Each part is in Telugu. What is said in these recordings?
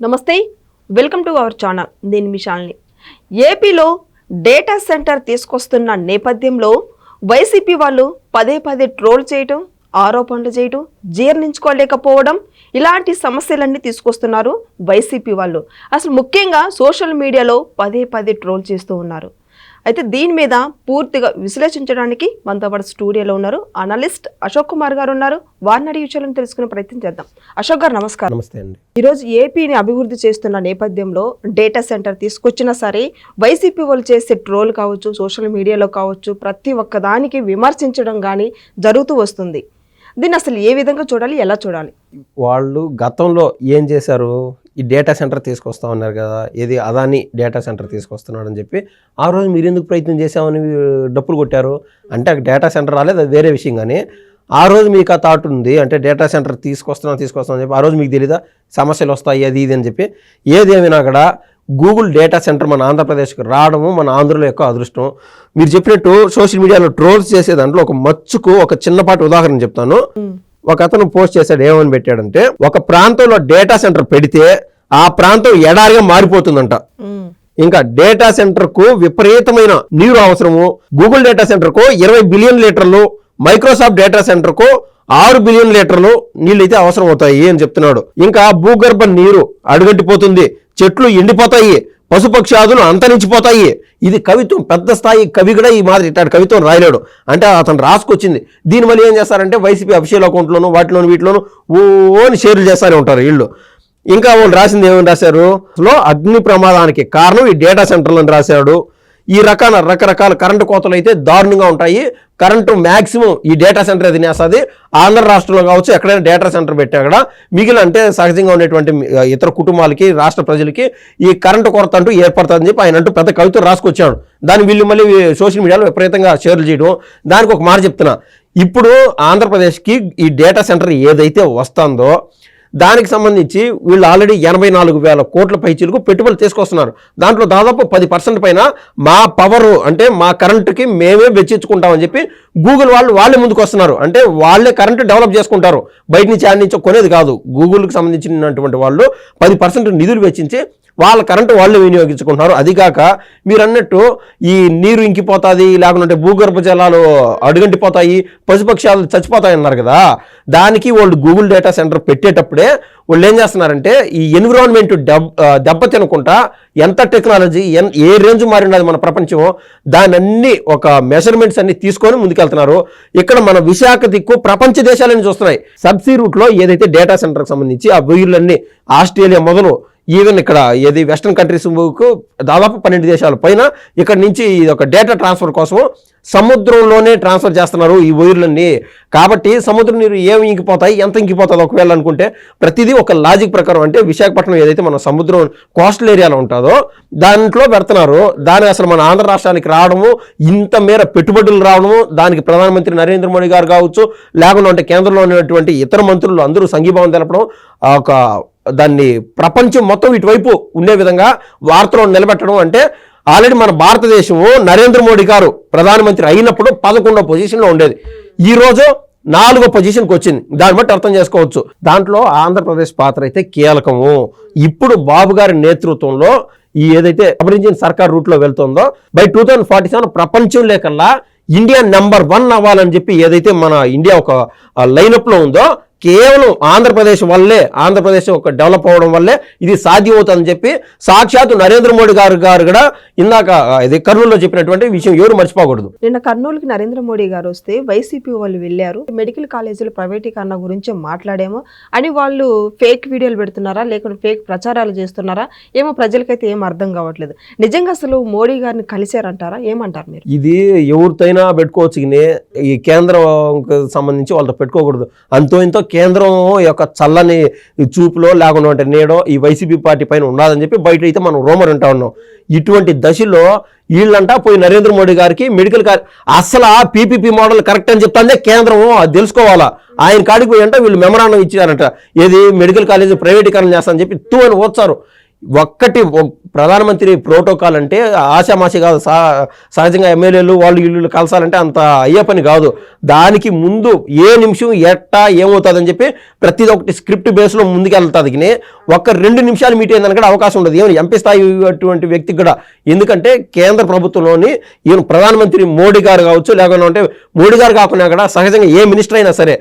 నమస్తే వెల్కమ్ టు అవర్ ఛానల్. నేను మిషాల్ని ఏపీలో డేటా సెంటర్ తీసుకొస్తున్న నేపథ్యంలో వైసీపీ వాళ్ళు పదే పదే ట్రోల్ చేయటం ఆరోపణలు చేయటం జీర్ణించుకోలేకపోవడం ఇలాంటి సమస్యలన్నీ తీసుకొస్తున్నారు వైసీపీ వాళ్ళు. అసలు ముఖ్యంగా సోషల్ మీడియాలో పదే పదే ట్రోల్ చేస్తూ ఉన్నారు. అయితే దీని మీద పూర్తిగా విశ్లేషించడానికి మనతో పాటు స్టూడియోలో ఉన్నారు అనలిస్ట్ అశోక్ కుమార్ గారు ఉన్నారు. వారిని అడిగి విషయాలను తెలుసుకునే ప్రయత్నం చేద్దాం. అశోక్ గారు నమస్కారం. నమస్తే అండి. ఈరోజు ఏపీని అభివృద్ధి చేస్తున్న నేపథ్యంలో డేటా సెంటర్ తీసుకొచ్చినా సరే వైసీపీ వాళ్ళు చేసే ట్రోల్ కావచ్చు సోషల్ మీడియాలో కావచ్చు ప్రతి ఒక్క దానికి విమర్శించడం కానీ జరుగుతూ వస్తుంది. దీన్ని అసలు ఏ విధంగా చూడాలి ఎలా చూడాలి? వాళ్ళు గతంలో ఏం చేశారు? ఈ డేటా సెంటర్ తీసుకొస్తా ఉన్నారు కదా ఏది అదాని డేటా సెంటర్ తీసుకొస్తున్నాడు అని చెప్పి ఆ రోజు మీరు ఎందుకు ప్రయత్నం చేశామని డప్పులు కొట్టారు? అంటే డేటా సెంటర్ రాలేదు అది వేరే విషయం కానీ ఆ రోజు మీకు ఆ థాట్ ఉంది అంటే డేటా సెంటర్ తీసుకొస్తున్నాం తీసుకొస్తామని చెప్పి ఆ రోజు మీకు తెలీదా? సమస్యలు వస్తాయి అది ఇది అని చెప్పి. ఏదేమైనా అక్కడ గూగుల్ డేటా సెంటర్ మన ఆంధ్రప్రదేశ్కి రావడము మన ఆంధ్రలో యొక్క అదృష్టం. మీరు చెప్పినట్టు సోషల్ మీడియాలో ట్రోల్స్ చేసే దాంట్లో ఒక మచ్చుకు ఒక చిన్నపాటి ఉదాహరణ చెప్తాను. ఒక అతను పోస్ట్ చేశాడు ఏమని పెట్టాడంటే ఒక ప్రాంతంలో డేటా సెంటర్ పెడితే ఆ ప్రాంతం ఎడారిగా మారిపోతుందంట. ఇంకా డేటా సెంటర్కు విపరీతమైన నీరు అవసరము. గూగుల్ డేటా సెంటర్కు ఇరవై బిలియన్ లీటర్లు మైక్రోసాఫ్ట్ డేటా సెంటర్కు ఆరు బిలియన్ లీటర్లు నీళ్ళు అయితే అవసరం అవుతాయి అని చెప్తున్నాడు. ఇంకా భూగర్భ నీరు అడుగంటిపోతుంది. చెట్లు ఎండిపోతాయి. పశుపక్షాదులు అంతరించిపోతాయి. ఇది కవిత్వం పెద్ద స్థాయి కవి కూడా ఈ మాదిరి ఇట్లాంటి కవిత్వం రాయలేడు. అంటే అతను రాసుకొచ్చింది. దీనివల్ల ఏం చేస్తారంటే వైసీపీ అఫీషియల్ అకౌంట్లోను వాటిలోను వీటిలోను ఓని షేర్లు చేస్తూనే ఉంటారు వీళ్ళు. ఇంకా వాళ్ళు రాసింది ఏమని రాశారు? లో అగ్ని ప్రమాదానికి కారణం ఈ డేటా సెంటర్లను రాశాడు. ఈ రకాల రకరకాల కరెంటు కోతలు అయితే దారుణంగా ఉంటాయి. కరెంటు మ్యాక్సిమం ఈ డేటా సెంటర్ తినేస్తుంది? ఆంధ్ర రాష్ట్రంలో కావచ్చు ఎక్కడైనా డేటా సెంటర్ పెట్టా అక్కడ. మిగిలిన అంటే సహజంగా ఉండేటువంటి ఇతర కుటుంబాలకి రాష్ట్ర ప్రజలకి ఈ కరెంటు కొరత అంటూ ఏర్పడుతుందని చెప్పి ఆయన అంటూ పెద్ద కవిత రాసుకొచ్చాడు. దాన్ని వీళ్ళు మళ్ళీ సోషల్ మీడియాలో విపరీతంగా షేర్లు చేయడం. దానికి ఒక మాట చెప్తున్నా. ఇప్పుడు ఆంధ్రప్రదేశ్కి ఈ డేటా సెంటర్ ఏదైతే వస్తుందో దానికి సంబంధించి వీళ్ళు ఆల్రెడీ ఎనభై నాలుగు వేల కోట్ల పైచీలకు పెట్టుబడులు తీసుకొస్తున్నారు. దాంట్లో దాదాపు పది పర్సెంట్ పైన మా పవర్ అంటే మా కరెంటుకి మేమే వెచ్చించుకుంటామని చెప్పి గూగుల్ వాళ్ళు వాళ్ళే ముందుకు వస్తున్నారు అంటే వాళ్ళే కరెంటు డెవలప్ చేసుకుంటారు. బయట నుంచి ఆడి నుంచి కొనేది కాదు. గూగుల్కి సంబంధించినటువంటి వాళ్ళు పది పర్సెంట్ నిధులు వెచ్చించి వాళ్ళ కరెంటు వాళ్ళు వినియోగించుకుంటున్నారు. అది కాక మీరు అన్నట్టు ఈ నీరు ఇంకిపోతుంది లేకుంటే భూగర్భ జలాలు అడుగంటిపోతాయి పశుపక్షాలు చచ్చిపోతాయి అన్నారు కదా. దానికి వాళ్ళు గూగుల్ డేటా సెంటర్ పెట్టేటప్పుడే వాళ్ళు ఏం చేస్తున్నారంటే ఈ ఎన్విరాన్మెంట్ దెబ్ దెబ్బ తినకుండా ఎంత టెక్నాలజీ ఎన్ ఏ రేంజ్ మారినది మన ప్రపంచం దాని అన్ని ఒక మెజర్మెంట్స్ అన్ని తీసుకొని ముందుకెళ్తున్నారు. ఇక్కడ మన విశాఖ దిక్కు ప్రపంచ దేశాలని చూస్తున్నాయి. సబ్సీ రూట్లో ఏదైతే డేటా సెంటర్కి సంబంధించి ఆ వెయ్యిలన్నీ ఆస్ట్రేలియా మొదలు ఈవెన్ ఇక్కడ ఏది వెస్ట్రన్ కంట్రీస్కు దాదాపు పన్నెండు దేశాల పైన ఇక్కడ నుంచి ఇది ఒక డేటా ట్రాన్స్ఫర్ కోసం సముద్రంలోనే ట్రాన్స్ఫర్ చేస్తున్నారు ఈ వైర్లన్నీ. కాబట్టి సముద్రం నీరు ఏమి ఇంకిపోతాయి ఎంత ఇంకిపోతుంది ఒకవేళ అనుకుంటే ప్రతిదీ ఒక లాజిక్ ప్రకారం అంటే విశాఖపట్నం ఏదైతే మన సముద్రం కోస్టల్ ఏరియాలో ఉంటుందో దాంట్లో పెడుతున్నారు. దాని అసలు మన ఆంధ్ర రాష్ట్రానికి రావడము ఇంత మేర పెట్టుబడులు రావడము దానికి ప్రధానమంత్రి నరేంద్ర మోడీ గారు కావచ్చు లేకుండా అంటే కేంద్రంలో ఉన్నటువంటి ఇతర మంత్రులు అందరూ సంఘీభావం తెలపడం ఒక దాన్ని ప్రపంచం మొత్తం ఇటువైపు ఉండే విధంగా వార్తలో నిలబెట్టడం అంటే ఆల్రెడీ మన భారతదేశము నరేంద్ర మోడీ గారు ప్రధానమంత్రి అయినప్పుడు పదకొండో పొజిషన్లో ఉండేది. ఈరోజు నాలుగో పొజిషన్కి వచ్చింది. దాన్ని బట్టి అర్థం చేసుకోవచ్చు. దాంట్లో ఆంధ్రప్రదేశ్ పాత్ర అయితే కీలకము. ఇప్పుడు బాబు గారి నేతృత్వంలో ఈ ఏదైతే అభివృద్ధి సర్కార్ రూట్లో వెళ్తుందో by two thousand forty seven ప్రపంచం లేకల్లా ఇండియా నెంబర్ వన్ అవ్వాలని చెప్పి ఏదైతే మన ఇండియా ఒక లైనప్లో ఉందో కేవలం ఆంధ్రప్రదేశ్ వల్లే ఆంధ్రప్రదేశ్ ఒక డెవలప్ అవ్వడం వల్లే ఇది సాధ్యం అవుతుందని చెప్పి సాక్షాత్తు నరేంద్ర మోడీ గారు గారు కూడా ఇందాక ఇది కర్నూలులో చెప్పినటువంటి విషయం ఎవరు మర్చిపోకూడదు. నిన్న కర్నూలుకి నరేంద్ర మోడీ గారు వస్తే వైసీపీ వాళ్ళు వెళ్ళారు. మెడికల్ కాలేజీలు ప్రైవేటీకరణ గురించి మాట్లాడేమో. అని వాళ్ళు ఫేక్ వీడియోలు పెడుతున్నారా లేకుంటే ఫేక్ ప్రచారాలు చేస్తున్నారా ఏమో ప్రజలకైతే ఏం అర్థం కావట్లేదు. నిజంగా అసలు మోడీ గారిని కలిశారంటారా ఏమంటారు మీరు? ఇది ఎవరితోనైనా పెట్టుకోవచ్చు ఈ కేంద్రం సంబంధించి వాళ్ళతో పెట్టుకోకూడదు. అంతో ఇంతో కేంద్రం యొక్క చల్లని చూపులో లేకుండా అంటే నేడో ఈ వైసీపీ పార్టీ పైన ఉన్నదని చెప్పి బయట అయితే మనం రోమర్ ఉంటా ఉన్నాం. ఇటువంటి దశలో వీళ్ళంట పోయి నరేంద్ర మోడీ గారికి మెడికల్ కార్ అసలు ఆ పీపీపీ మోడల్ కరెక్ట్ అని చెప్తాందే కేంద్రం అది తెలుసుకోవాలా? ఆయన కాడికి పోయి అంటే వీళ్ళు మెమరాండం ఇచ్చారంట ఏది? మెడికల్ కాలేజ్ ప్రైవేటీకరణ చేస్తారని చెప్పి తూ అని వచ్చారు ఒక్కటి ప్రధానమంత్రి ప్రోటోకాల్ అంటే ఆశామాషి కాదు సా- సహజంగా ఎమ్మెల్యేలు వాళ్ళు ఇల్లు కలసాలంటే అంత అయ్యే పని కాదు. దానికి ముందు ఏ నిమిషం ఎట్టా ఏమవుతుందని చెప్పి ప్రతి ఒక్కటి స్క్రిప్ట్ బేస్లో ముందుకెళ్తుంది కానీ ఒక్క రెండు నిమిషాలు మీట్ అయిందని కూడా అవకాశం ఉండదు. ఏమైనా ఎంపీ స్థాయి అటువంటి వ్యక్తికి కూడా. ఎందుకంటే కేంద్ర ప్రభుత్వంలోని ఈయన ప్రధానమంత్రి మోడీ గారు కావచ్చు లేకుండా అంటే మోడీ గారు కాకుండా కూడా సహజంగా ఏ మినిస్టర్ అయినా సరే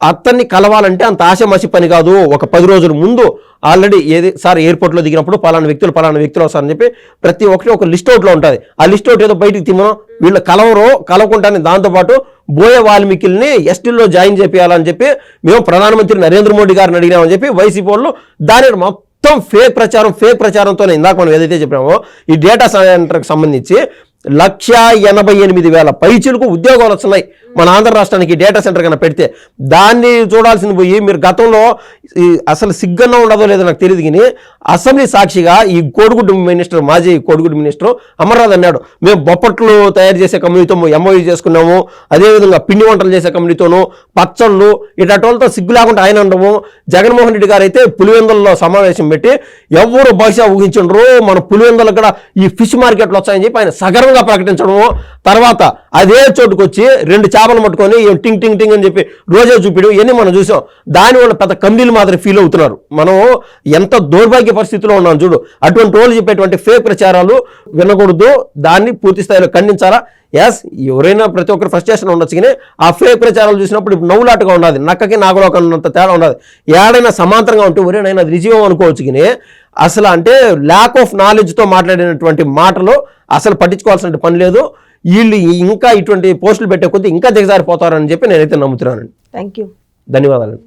అతన్ని కలవాలంటే అంత ఆశమాసి పని కాదు. ఒక పది రోజుల ముందు ఆల్రెడీ ఏది సార్ ఎయిర్పోర్ట్లో దిగినప్పుడు పలానా వ్యక్తులు పలానా వ్యక్తులు వస్తారని చెప్పి ప్రతి ఒక్కటి ఒక లిస్ట్ అవుట్లో ఉంటుంది. ఆ లిస్ట్ అవుట్ ఏదో బయటికి తిమ్మను వీళ్ళు కలవరు కలవకుండానే దాంతోపాటు బోయ వాల్మీకిల్ని ఎస్టీల్లో జాయిన్ చేపియాలని చెప్పి మేము ప్రధానమంత్రి నరేంద్ర మోడీ గారిని అడిగినామని చెప్పి వైసీపీ వాళ్ళు దాని మొత్తం ఫేక్ ప్రచారం ఫేక్ ప్రచారంతోనే ఇందాక మనం ఏదైతే చెప్పినామో ఈ డేటా సెంటర్కి సంబంధించి లక్ష ఎనభై ఎనిమిది వేల పైచీలకు ఉద్యోగాలు వస్తున్నాయి. మన ఆంధ్ర రాష్ట్రానికి డేటా సెంటర్ కన్నా పెడితే దాన్ని చూడాల్సింది పోయి మీరు గతంలో ఈ అసలు సిగ్గన్న ఉండదో లేదో నాకు తెలియదు కానీ అసెంబ్లీ సాక్షిగా ఈ కోడిగుడ్డు మినిస్టర్ మాజీ కోడిగుడ్డు మినిస్టర్ అమర్నాథ్ అన్నాడు. మేము బొప్పట్లు తయారు చేసే కంపెనీతో ఎంఓయూ చేసుకున్నాము. అదేవిధంగా పిండి వంటలు చేసే కంపెనీతోనూ పచ్చళ్ళు ఇట్లాంటి వాళ్ళతో సిగ్గు లేకుండా ఆయన ఉండము. జగన్మోహన్ రెడ్డి గారు అయితే పులివెందులలో సమావేశం పెట్టి ఎవరు బహుశా ఊహించండ్రు మన పులివెందులకు కూడా ఈ ఫిష్ మార్కెట్లు వచ్చాయని చెప్పి ఆయన సగర్వంగా ప్రకటించడము. తర్వాత అదే చోటుకు వచ్చి రెండు చేపలు పట్టుకొని టింగ్ టింగ్ టింగ్ అని చెప్పి రోజే చూపిడు ఇవన్నీ మనం చూసాం. దాని వల్ల పెద్ద కంపెనీలు మాత్రం ఫీల్ అవుతున్నారు. మనం ఎంత దౌర్భాగ్య పరిస్థితిలో ఉన్నాం చూడు. అటువంటి వాళ్ళు చెప్పేటువంటి ఫేక్ ప్రచారాలు వినకూడదు. దాన్ని పూర్తి స్థాయిలో ఖండించాలా? ఎస్ ఎవరైనా ప్రతి ఒక్కరు ఫ్రస్ట్రేషన్ ఉండొచ్చు కానీ ఆ ఫేక్ ప్రచారాలు చూసినప్పుడు ఇప్పుడు నవ్వులాటగా ఉన్నది నక్కకి నాగలోకన్నంత తేడా ఉండదు. ఏడైనా సమాంతరంగా ఉంటే ఎవరైనా అది నిజం అనుకోవచ్చు కానీ అసలు అంటే ల్యాక్ ఆఫ్ నాలెడ్జ్తో మాట్లాడినటువంటి మాటలు అసలు పట్టించుకోవాల్సిన పని లేదు. వీళ్ళు ఇంకా ఇటువంటి పోస్టులు పెట్టే కొద్దీ ఇంకా దిగజారిపోతారని చెప్పి నేనైతే నమ్ముతున్నానండి. థ్యాంక్ యూ ధన్యవాదాలు.